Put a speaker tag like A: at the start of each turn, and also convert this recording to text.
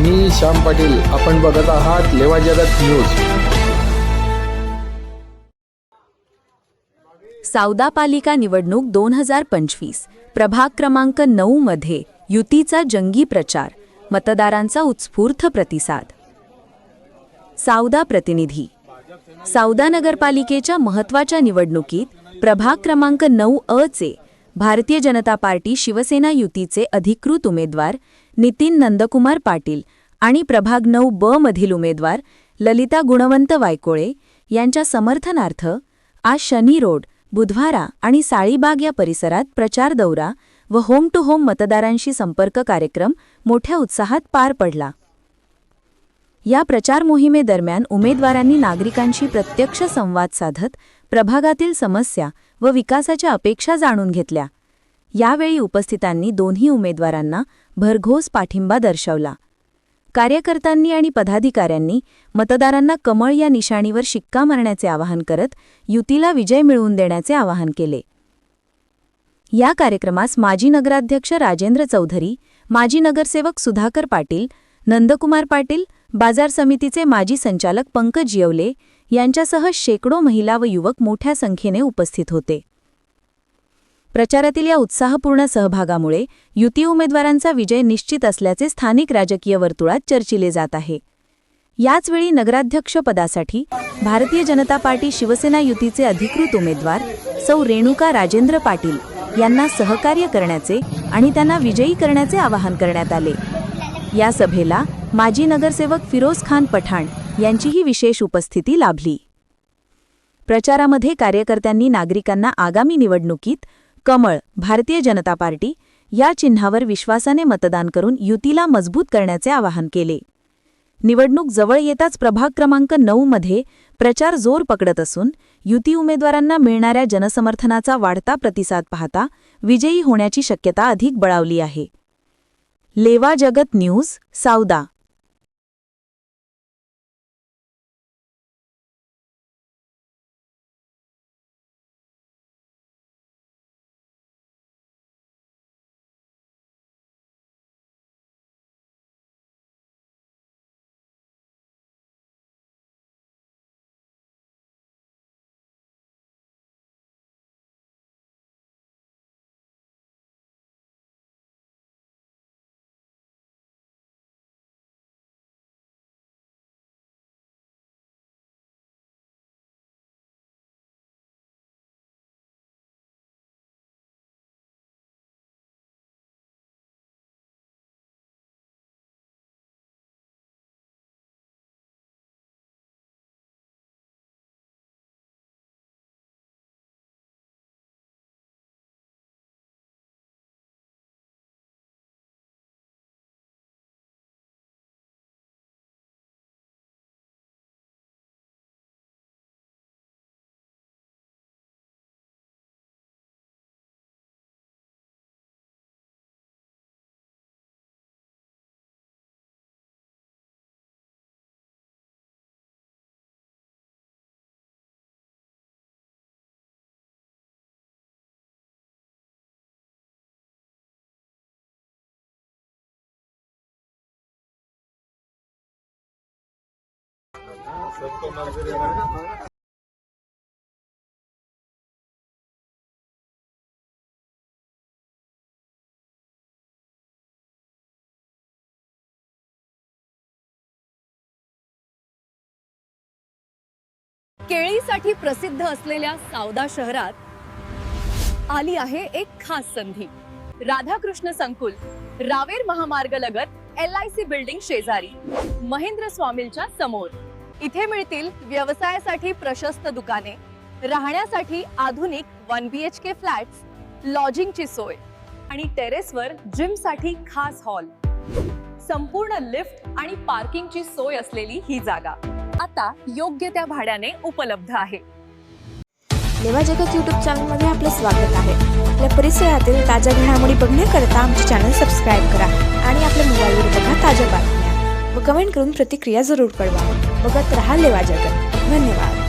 A: मी श्याम पाटील. आपण बघत आहात लेवा जगत न्यूज.
B: सावदा पालिका निवडणूक दोन हजार पंचवीस. प्रभाग क्रमांक नऊ मध्ये युतीचा जंगी प्रचार. मतदारांचा उत्स्फूर्त प्रतिसाद. सावदा प्रतिनिधी. सावदा नगरपालिकेच्या महत्त्वाच्या निवडणुकीत प्रभाग क्रमांक नऊ अ चे भारतीय जनता पार्टी शिवसेना युतीचे अधिकृत उमेदवार नितीन नंदकुमार पाटील आणि प्रभाग नऊ ब मधील उमेदवार ललिता गुणवंत वायकोळे यांच्या समर्थनार्थ आज शनी रोड बुधवारा आणि साळीबाग या परिसरात प्रचार दौरा व होम टू होम मतदारांशी संपर्क कार्यक्रम मोठ्या उत्साहात पार पडला. या प्रचार मोहिमेदरम्यान उमेदवारांनी नागरिकांशी प्रत्यक्ष संवाद साधत प्रभागातील समस्या व विकासाच्या अपेक्षा जाणून घेतल्या. यावेळी उपस्थितांनी दोन्ही उमेदवारांना भरघोस पाठिंबा दर्शवला. कार्यकर्त्यांनी आणि पदाधिकाऱ्यांनी मतदारांना कमळ या निशाणीवर शिक्का मारण्याचे आवाहन करत युतीला विजय मिळवून देण्याचे आवाहन केले. या कार्यक्रमास माजी नगराध्यक्ष राजेंद्र चौधरी माजी नगरसेवक सुधाकर पाटील नंदकुमार पाटील बाजार समितीचे माजी संचालक पंकज येवले यांच्यासह शेकडो महिला व युवक मोठ्या संख्येने उपस्थित होते. प्रचारातील या उत्साहपूर्ण सहभागामुळे युती उमेदवारांचा विजय निश्चित असल्याचे स्थानिक राजकीय वर्तुळात चर्चिले जात आहे. याचवेळी नगराध्यक्षपदासाठी भारतीय जनता पार्टी शिवसेना युतीचे अधिकृत उमेदवार सौ रेणुका राजेंद्र पाटील यांना सहकार्य करण्याचे आणि त्यांना विजयी करण्याचे आवाहन करण्यात आले. या सभेला माजी नगरसेवक फिरोज खान पठाण यांचीही विशेष उपस्थिती लाभली. प्रचारामध्ये कार्यकर्त्यांनी नागरिकांना आगामी निवडणुकीत कमळ भारतीय जनता पार्टी या चिन्हावर विश्वासाने मतदान करून युतीला मजबूत करण्याचे आवाहन केले. निवडणूक जवळ येताच प्रभाग क्रमांक नऊ मध्ये प्रचार जोर पकडत असून युती उमेदवारांना मिळणाऱ्या जनसमर्थनाचा वाढता प्रतिसाद पाहता विजयी होण्याची शक्यता अधिक बळावली आहे. लेवा जगत न्यूज सावदा.
C: केळीसाठी प्रसिद्ध असलेल्या सावदा शहरात आली आहे एक खास संधी. राधाकृष्ण संकुल रावेर महामार्ग लगत एल आय सी बिल्डिंग शेजारी महेंद्र स्वामींच्या समोर. इथे मिळतील व्यवसायासाठी प्रशस्त दुकाने राहण्यासाठी आधुनिक one B H K flats लॉजिंगची सोय आणि टेरेसवर जिमसाठी खास हॉल. संपूर्ण लिफ्ट आणि पार्किंगची सोय असलेली ही जागा आता योग्य त्या भाड्याने उपलब्ध आहे.
D: लेवा जगत यूट्यूब चॅनलमध्ये आपलं स्वागत आहे. आपल्या परिसरातील ताज्या घडामोडी बघण्याकरता आमचे चॅनल सबस्क्राईब करा आणि आपल्या मोबाईलवर बघा ताज्या बातम्या व कमेंट करून प्रतिक्रिया जरूर कळवा. बघत रहा लेवा जगत. धन्यवाद.